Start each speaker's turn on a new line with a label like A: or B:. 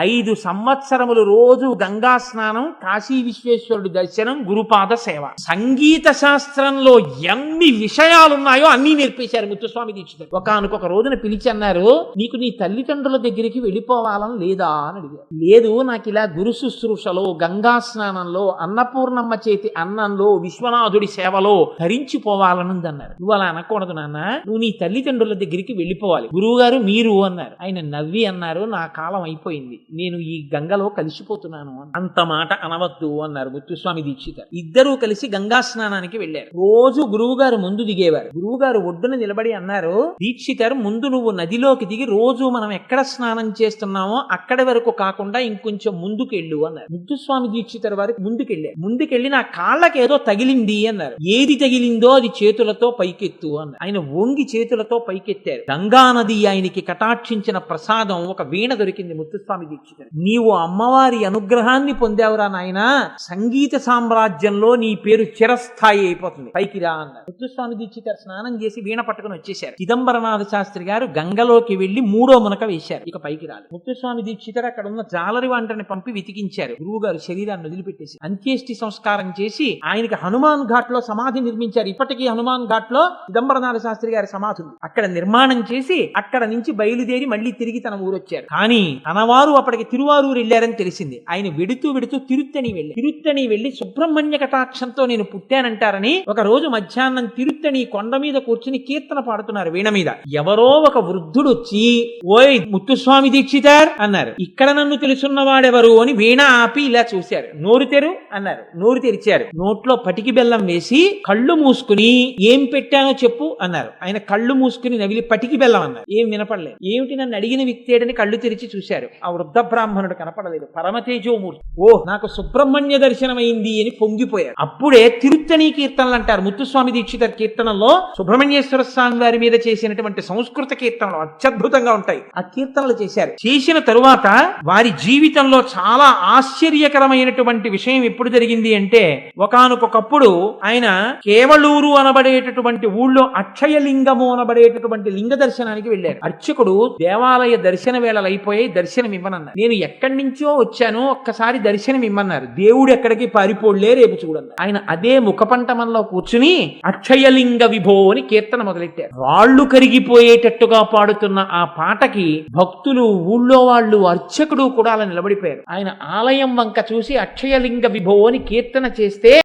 A: ఐదు సంవత్సరములు రోజు గంగా స్నానం కాశీ విశ్వేశ్వరుడి దర్శనం గురుపాద సేవ. సంగీత శాస్త్రంలో ఎన్ని విషయాలున్నాయో అన్నీ నేర్పేశారు ముత్తుస్వామి దీక్షితులు. ఒకనకొక రోజున పిలిచి అన్నారు నీకు నీ తల్లిదండ్రుల దగ్గరికి వెళ్ళిపోవాలని లేదా? అని అడిగారు. లేదు నాకు ఇలా గురు శుశ్రూషలో గంగా స్నానంలో అన్నపూర్ణమ్మ చేతి అన్నంలో విశ్వనాథుడి సేవలో ధరించిపోవాలనుంది అన్నారు. నువ్వు అలా అనకూడదు నాన్న నువ్వు నీ తల్లిదండ్రుల దగ్గరికి వెళ్ళిపోవాలి. గురువు గారు మీరు అన్నారు. ఆయన నవ్వి అన్నారు నా కాలం అయిపోయింది. నేను ఈ గంగలో కలిసిపోతున్నాను అంత మాట అనవద్దు అన్నారు ముత్తుస్వామి దీక్షిత. ఇద్దరూ కలిసి గంగా స్నానానికి వెళ్ళారు. రోజు గురువు గారు ముందు దిగేవారు. గురువు గారు ఒడ్డున నిలబడి అన్నారు దీక్షితర్ ముందు నువ్వు నదిలోకి దిగి రోజు మనం ఎక్కడ స్నానం చేస్తున్నామో అక్కడి వరకు కాకుండా ఇంకొంచెం ముందుకెళ్ళు అన్నారు. ముద్దుస్వామి దీక్షితర్ వారికి ముందుకెళ్ళారు. ముందుకెళ్ళి నా కాళ్ళకి ఏదో తగిలింది అన్నారు. ఏది తగిలిందో అది చేతులతో పైకెత్తు అన్నారు. ఆయన వంగి చేతులతో పైకెత్తారు. గంగా నది ఆయనకి కటాక్షించిన ప్రసాదం ఒక వీణ దొరికింది ముత్తుస్వామి దీక్షితర్ నీవు అమ్మవారి అనుగ్రహాన్ని పొందావురా నాయన. సంగీత సామ్రాజ్యంలో నీ పేరు చిరస్థాయి అయిపోతుంది. పైకి రా అన్నారు. ముత్తుస్వామి దీక్షితారు స్నానం చేసి వీణ పట్టుకుని వచ్చేశారు. చిదంబరనాథ శాస్త్రి గారు గంగలోకి వెళ్ళి మూడో మునక వేశారు. ఇక పైకి రాలి ముత్తుస్వామి దీక్షితారు అక్కడ ఉన్న జాలరి వంటని పంపి వెతికించారు. గురువు గారు శరీరాన్ని వదిలిపెట్టేసి అంత్యేష్టి సంస్కారం చేసి ఆయనకి హనుమాన్ ఘాట్లో సమాధి నిర్మించారు. ఇప్పటికీ హనుమాన్ ఘాట్లో చిదంబరనాథ శాస్త్రి గారి సమాధి అక్కడ నిర్మాణం చేసి అక్కడ నుంచి బయలుదేరి మళ్ళీ తిరిగి తన ఊరు వచ్చారు కానీ తనవారు అప్పటికి తిరువారూరు వెళ్ళారని తెలిసింది. ఆయన వెడుతూ వెడుతూ తిరుత్తని వెళ్ళి తిరుత్తని వెళ్ళి సుబ్రహ్మణ్య కటాక్షంతో నేను పుట్టానంటారని ఒక రోజు మధ్యాహ్నం తిరుత్తని కొండ మీద కూర్చుని కీర్తన పాడుతున్నారు వీణ మీద. ఎవరో ఒక వృద్ధుడు వచ్చి ఓయ్ ముత్తుస్వామి దీక్షితార్ అన్నారు. ఇక్కడ నన్ను తెలుసున్నవాడెవరు? అని వీణ ఆపి ఇలా చూశారు. నోరు తెరు అన్నారు. నోరు తెరిచారు. నోట్లో పటికి బెల్లం వేసి కళ్ళు మూసుకుని ఏం పెట్టానో చెప్పు అన్నారు. ఆయన కళ్ళు మూసుకుని నవిలి పటికి బెల్లం అన్నారు. ఏం వినపడలేదు. ఏమిటి నన్ను అడిగిన వ్యక్తేడని కళ్ళు తెరిచి చూశారు. ఆ వృద్ధ బ్రాహ్మణుడు కనపడలేదు. పరమతేజోమూర్తి. ఓ నాకు సుబ్రహ్మణ్య దర్శనమైంది అని పొంగిపోయాడు. అప్పుడే తిరుత్తని కీర్తనలు అంటారు. ముత్తుస్వామి దీక్షిత కీర్తనలో సుబ్రహ్మణ్యేశ్వర స్వామి వారి మీద చేసినటువంటి సంస్కృత కీర్తనలు అత్యద్భుతంగా ఉంటాయి. ఆ కీర్తనలు చేశారు. చేసిన తరువాత వారి జీవితంలో చాలా ఆశ్చర్యకరమైనటువంటి విషయం ఎప్పుడు జరిగింది అంటే ఒకనకొకప్పుడు ఆయన కేవలూరు అనబడేటటువంటి ఊళ్ళో అక్షయలింగము అనబడేటటువంటి లింగ దర్శనానికి వెళ్ళారు. అర్చకుడు దేవాలయ దర్శన వేళలు అయిపోయి దర్శనం ఇవ్వనన్నారు నేను ఎక్కడి నుంచో వచ్చానో ఒక్కసారి దర్శనం ఇమ్మన్నారు దేవుడు ఎక్కడికి పారిపోళ్ళే రేపు చూడన్నారు ఆయన అదే ముఖపంటమంలో కూర్చుని అక్షయలింగ విభో అని కీర్తన మొదలెట్టారు. వాళ్ళు కరిగిపోయేటట్టుగా పాడుతున్న ఆ పాటకి భక్తులు ఊళ్ళో వాళ్ళు అర్చకుడు కూడా అలా నిలబడిపోయారు. ఆయన ఆలయం వంక చూసి అక్షయలింగ విభో అని కీర్తన చేస్తే